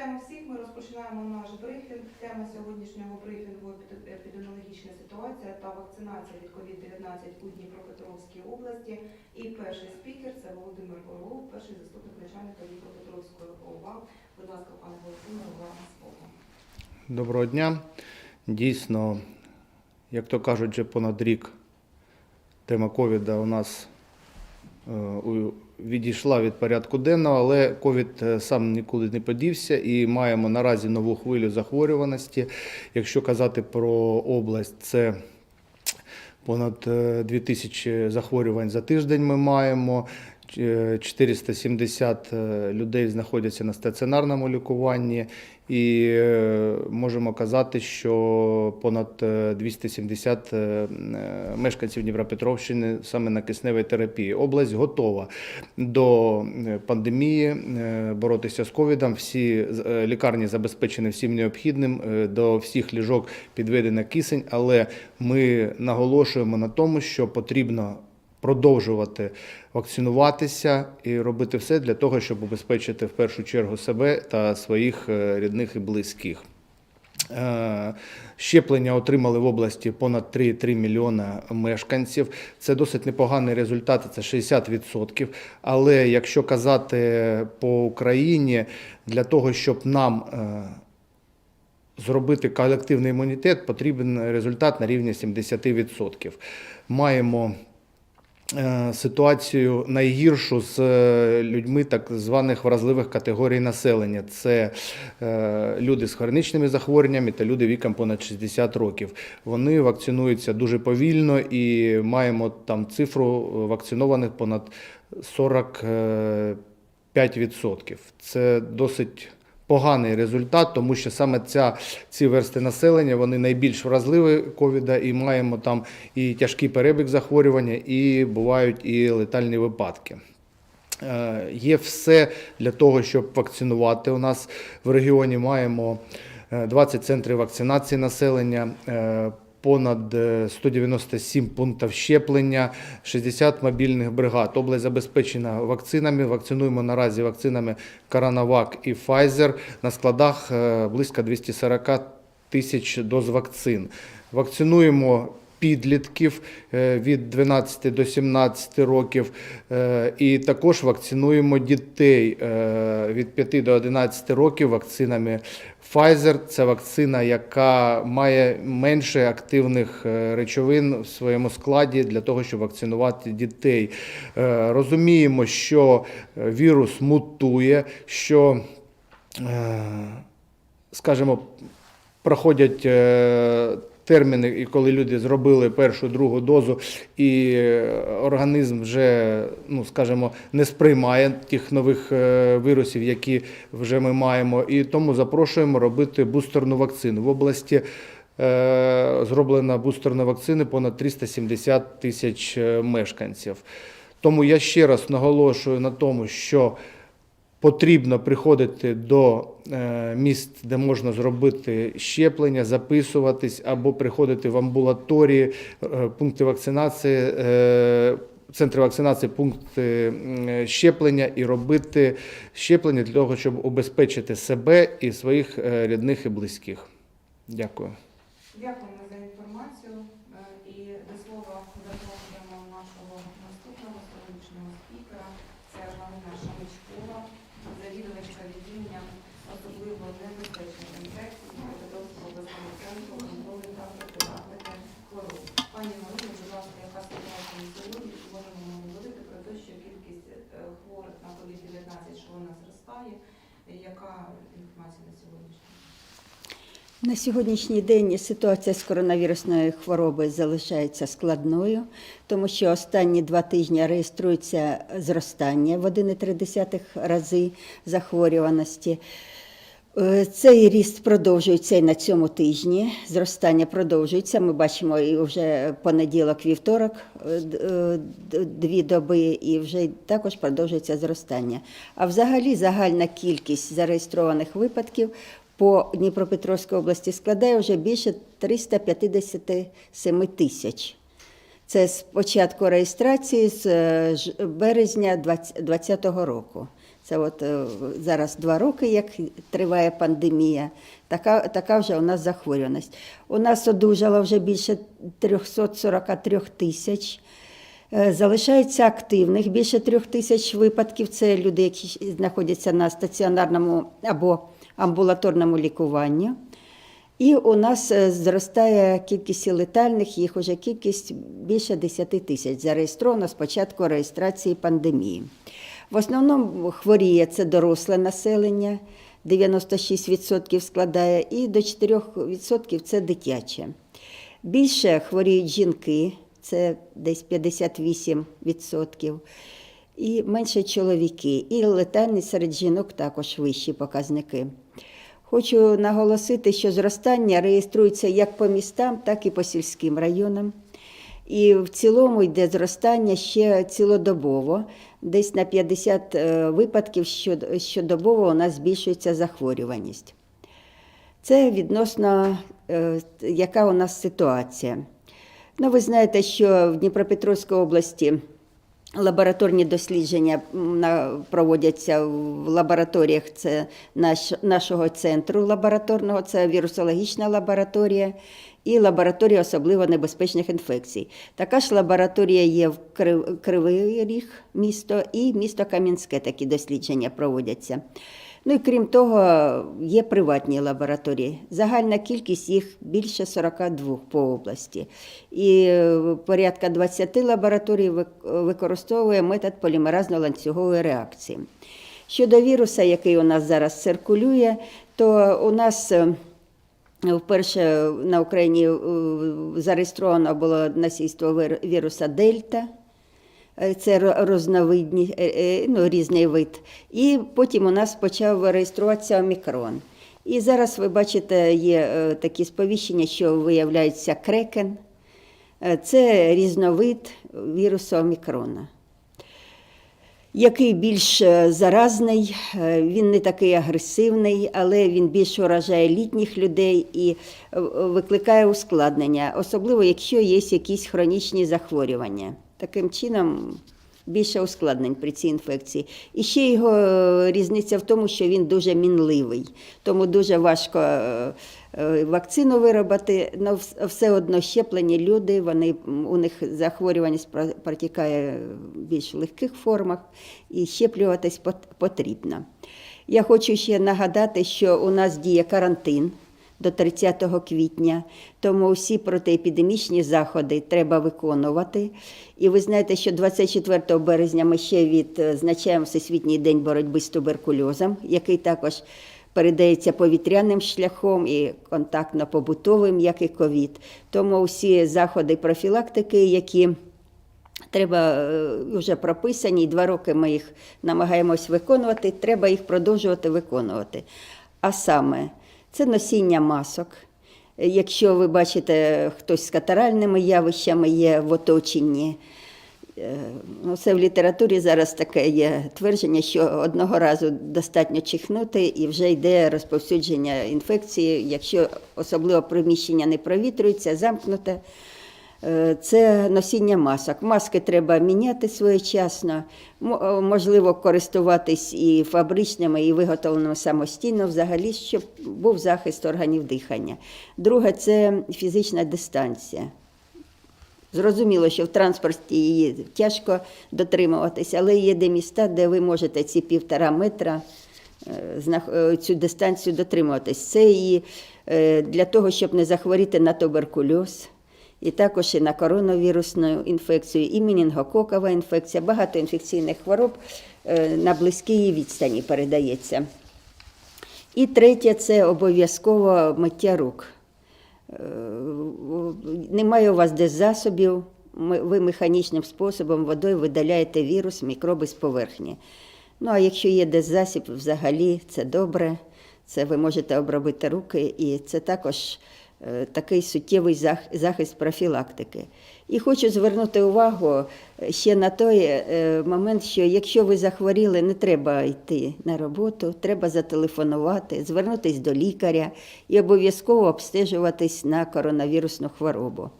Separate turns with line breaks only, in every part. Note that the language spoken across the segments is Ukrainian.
Вітаємо всіх. Ми розпочинаємо наш брифінг. Тема сьогоднішнього брифінгу епідеміологічна ситуація та вакцинація від COVID-19 у Дніпропетровській області. І перший спікер це Володимир Орлов, перший заступник начальника Дніпропетровської ОВА. Будь ласка, пане Володимире, вам слово.
Доброго дня. Дійсно, як то кажуть, вже понад рік тема ковіда у нас е, у- відійшла від порядку денного, але ковід е, сам нікуди не подівся і маємо наразі нову хвилю захворюваності. Якщо казати про область, це понад е, 2000 захворювань за тиждень ми маємо. Ч- 470 е, людей знаходяться на стаціонарному лікуванні, і е, можемо казати, що понад е, 270 е, мешканців Дніпропетровщини саме на кисневій терапії. Область готова до пандемії боротися з ковідом. Всі лікарні забезпечені всім необхідним, до всіх ліжок підведена кисень, але ми наголошуємо на тому, що потрібно продовжувати вакцинуватися і робити все для того, щоб убезпечити в першу чергу себе та своїх е, рідних і близьких. Е, Щеплення отримали в області понад 3,3 мільйона мешканців. Це досить непоганий результат, це 60%. Але якщо казати по Україні, для того, щоб нам е, зробити колективний імунітет, потрібен результат на рівні 70%. Маємо ситуацію найгіршу з е, людьми так званих вразливих категорій населення. Це е, люди з хронічними захворюваннями та люди віком понад 60 років. Вони вакцинуються дуже повільно і маємо там цифру вакцинованих понад 45%. Це досить поганий результат, тому що саме ця, ці версти населення вони найбільш вразливі ковіда, і маємо там і тяжкий перебіг захворювання, і бувають і летальні випадки. Е, Є все для того, щоб вакцинувати. У нас в регіоні маємо е, 20 центрів вакцинації населення. Е, Понад е, 197 пунктів щеплення, 60 мобільних бригад. Область забезпечена вакцинами. Вакцинуємо наразі вакцинами Коронавак і Pfizer. На складах е, близько 240 тисяч доз вакцин. Вакцинуємо підлітків е, від 12 до 17 років, е, і також вакцинуємо дітей е, від 5 до 11 років вакцинами Pfizer. Це вакцина, яка має менше активних речовин в своєму складі для того, щоб вакцинувати дітей. Розуміємо, що вірус мутує, що скажімо, проходять терміни, і коли люди зробили першу другу дозу, і е, організм вже, ну скажімо, не сприймає тих нових е, вірусів, які вже ми маємо. І тому запрошуємо робити бустерну вакцину. В області е, зроблена бустерна вакцина понад 370 тисяч мешканців. Тому я ще раз наголошую на тому, що потрібно приходити до е, міст, де можна зробити щеплення, записуватись або приходити в амбулаторії, е, пункти вакцинації. е, Центри вакцинації, пункти щеплення і робити щеплення для того, щоб убезпечити себе і своїх рідних і близьких. Дякую.
Дякуємо за інформацію. І до слова запрошуємо нашого наступного сьогоднішнього спікера. Це Галина Шамичкова, завідувачка відділення особливо небезпечних інфекцій Дніпропетровського обласного центру контролю та профілактики хвороб. Пані Галино, будь ласка, яка ситуація на сьогодні? Чи можемо говорити про те, що кількість е, хворих на COVID-19, що вона зростає? Яка інформація на сьогоднішній?
На сьогоднішній день ситуація з коронавірусною хворобою залишається складною, тому що останні два тижні реєструється зростання в 1,3 рази захворюваності. Е, Цей ріст продовжується і на цьому тижні. Зростання продовжується. Ми бачимо і вже понеділок, вівторок, е, е, дві доби, і вже також продовжується зростання. А взагалі загальна кількість зареєстрованих випадків по Дніпропетровській області складає вже більше 357 тисяч. Це з початку реєстрації з е, березня 2020 року. Це от е, зараз два роки, як триває пандемія, така, така вже у нас захворюваність. У нас одужало вже більше 343 тисяч. Е, Залишається активних більше трьох тисяч випадків. Це люди, які знаходяться на стаціонарному або амбулаторному лікуванні. І у нас е, зростає кількість летальних, їх уже кількість більше 10 тисяч зареєстровано з початку реєстрації пандемії. В основному хворіє це доросле населення, 96% складає, і до 4% це дитяче. Більше хворіють жінки, це десь 58%, і менше чоловіки. І летальність серед жінок також вищі показники. Хочу наголосити, що зростання реєструється як по містам, так і по сільським районам. І в цілому йде зростання ще цілодобово. Десь на 50 е, випадків щод- щодобово у нас збільшується захворюваність. Це відносно, е, яка у нас ситуація. Ну, ви знаєте, що в Дніпропетровській області лабораторні дослідження проводяться в лабораторіях це наш, нашого центру лабораторного, це вірусологічна лабораторія і лабораторія особливо небезпечних інфекцій. Така ж лабораторія є в Кривий Ріг місто і місто Кам'янське такі дослідження проводяться. Ну і крім того, є приватні лабораторії. Загальна кількість їх більше 42 по області. І е, порядка 20 лабораторій використовує метод полімеразно-ланцюгової реакції. Щодо віруса, який у нас зараз циркулює, то у нас е, вперше на Україні е, зареєстровано було насильство віруса Дельта. Е, Це розновидні, е, е, ну, різний вид. І потім у нас почав реєструватися омікрон. І зараз ви бачите, є такі сповіщення, що виявляється крекен. Це різновид вірусу омікрона. Який більш заразний, він не такий агресивний, але він більш уражає літніх людей і викликає ускладнення, особливо якщо є якісь хронічні захворювання. Таким чином більше ускладнень при цій інфекції. І ще його е, різниця в тому, що він дуже мінливий, тому дуже важко е, е, вакцину виробити, але все одно щеплені люди, вони, у них захворюваність про- протікає в більш легких формах, і щеплюватись пот- потрібно. Я хочу ще нагадати, що у нас діє карантин до 30 квітня, тому всі протиепідемічні заходи треба виконувати. І ви знаєте, що 24 березня ми ще відзначаємо Всесвітній день боротьби з туберкульозом, який також передається повітряним шляхом і контактно-побутовим, як і ковід. Тому всі заходи профілактики, які Треба е, вже прописані, і два роки ми їх намагаємось виконувати, треба їх продовжувати виконувати. А саме, це носіння масок. Якщо ви бачите, хтось з катаральними явищами є в оточенні, Е, Ну, це в літературі зараз таке є твердження, що одного разу достатньо чихнути і вже йде розповсюдження інфекції, якщо особливо приміщення не провітрюється, замкнуте. Е, Це носіння масок. Маски треба міняти своєчасно, е, можливо, користуватись і фабричними, і виготовленими самостійно, взагалі, щоб був захист органів дихання. Друге це фізична дистанція. Зрозуміло, що в транспорті її тяжко дотримуватися, але є де міста, де ви можете ці півтора метра е, цю дистанцію дотримуватись. Це і для того, щоб не захворіти на туберкульоз, і також і на коронавірусну інфекцію, і мінінгококова інфекція, багато інфекційних хвороб е, на близькій відстані передається. І третє це обов'язково миття рук. Е, Немає у вас десь засобів, ви механічним способом водою видаляєте вірус, мікроби з поверхні. Ну а якщо є десь засіб, взагалі це добре, це ви можете обробити руки, і це також такий суттєвий захист профілактики. І хочу звернути увагу е, ще на той е, момент, що якщо ви захворіли, не треба йти на роботу, треба зателефонувати, звернутися до лікаря і обов'язково обстежуватись на коронавірусну хворобу.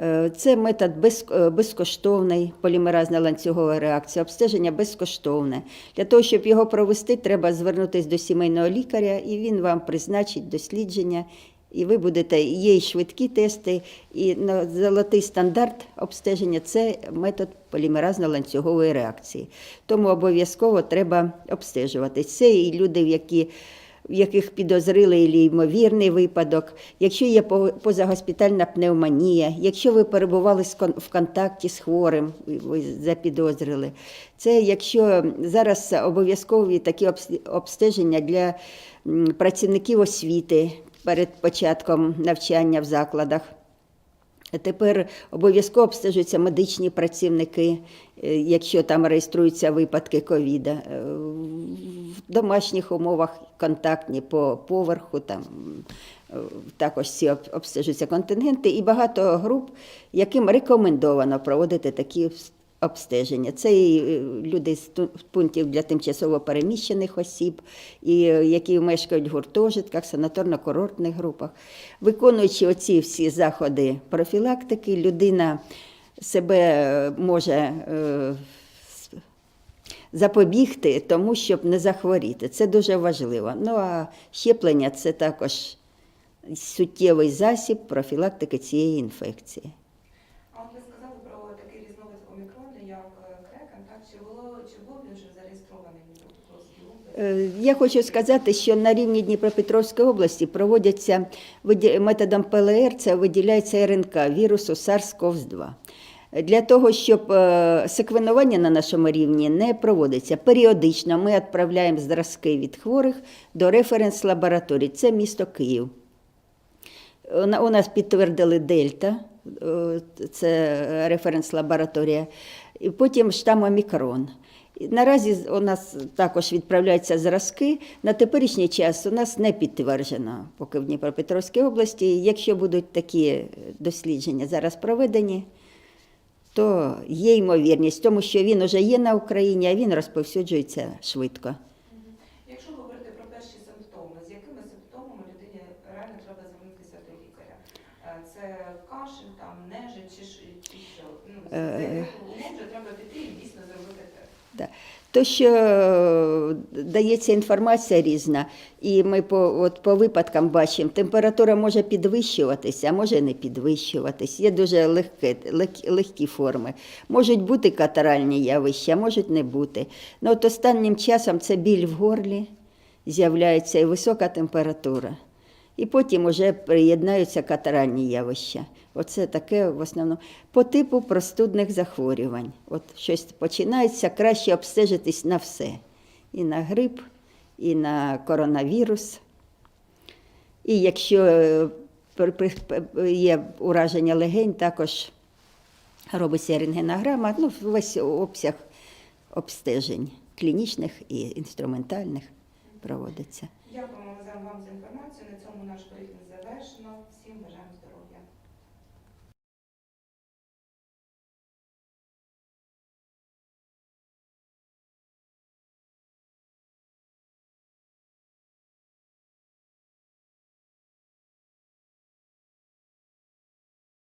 Е, Це метод е, безкоштовний, полімеразна ланцюгова реакція, обстеження безкоштовне. Для того, щоб його провести, треба звернутися до сімейного лікаря, і він вам призначить дослідження. І ви будете, є і швидкі тести, і на золотий стандарт обстеження це метод полімеразно-ланцюгової реакції. Тому обов'язково треба обстежувати. Це і люди, які в яких підозрили і ймовірний випадок, якщо є позагоспітальна пневмонія, якщо ви перебували в контакті з хворим, ви запідозрили. Це якщо зараз обов'язкові такі обстеження для працівників освіти перед початком навчання в закладах. Тепер обов'язково обстежуються медичні працівники, е, якщо там реєструються випадки ковіда. Е, В домашніх умовах контактні по поверху, там е, також ці обстежуються контингенти, і багато груп, яким рекомендовано проводити такі обстеження. Це і е, люди з пунктів для тимчасово переміщених осіб, і е, які мешкають в гуртожитках, санаторно-курортних групах. Виконуючи оці всі заходи профілактики, людина себе е, може запобігти тому, щоб не захворіти. Це дуже важливо. Ну а щеплення це також суттєвий засіб профілактики цієї інфекції.
А от ви сказали про такий різновид е?
Е, Я хочу сказати, що на рівні Дніпропетровської області проводяться методом ПЛР, це виділяється РНК вірусу SARS-CoV-2. Для того, щоб е, секвенування на нашому рівні не проводиться періодично, ми відправляємо зразки від хворих до референс-лабораторій. Це місто Київ. У нас підтвердили Дельта, це референс-лабораторія, і потім штам Омікрон. Наразі у нас також відправляються зразки. На теперішній час у нас не підтверджено, поки в Дніпропетровській області. Якщо будуть такі дослідження зараз проведені, то є ймовірність, тому що він вже є на Україні, а він розповсюджується швидко.
Якщо говорити про перші симптоми, з якими симптомами людині реально треба? Е, Це кашель, там нежить чи, чи що? Ну,
Е,
умов вже треба піти і дійсно зробити тест?
Да. То, що е, дається інформація різна, і ми по, от, по випадкам бачимо, температура може підвищуватися, а може не підвищуватись. Є дуже легке, лег- легкі форми. Можуть бути катаральні явища, а можуть не бути. Ну, от останнім часом це біль в горлі з'являється і висока температура. І потім вже приєднаються катаральні явища. Оце таке в основному по типу простудних захворювань. От щось починається, краще обстежитись на все. І на грип, і на коронавірус. І якщо е, є ураження легень, також робиться рентгенограма, ну, весь обсяг обстежень клінічних і інструментальних проводиться.
Дякуємо вам за цьому наш брифінг завершено. Всім здоров'я.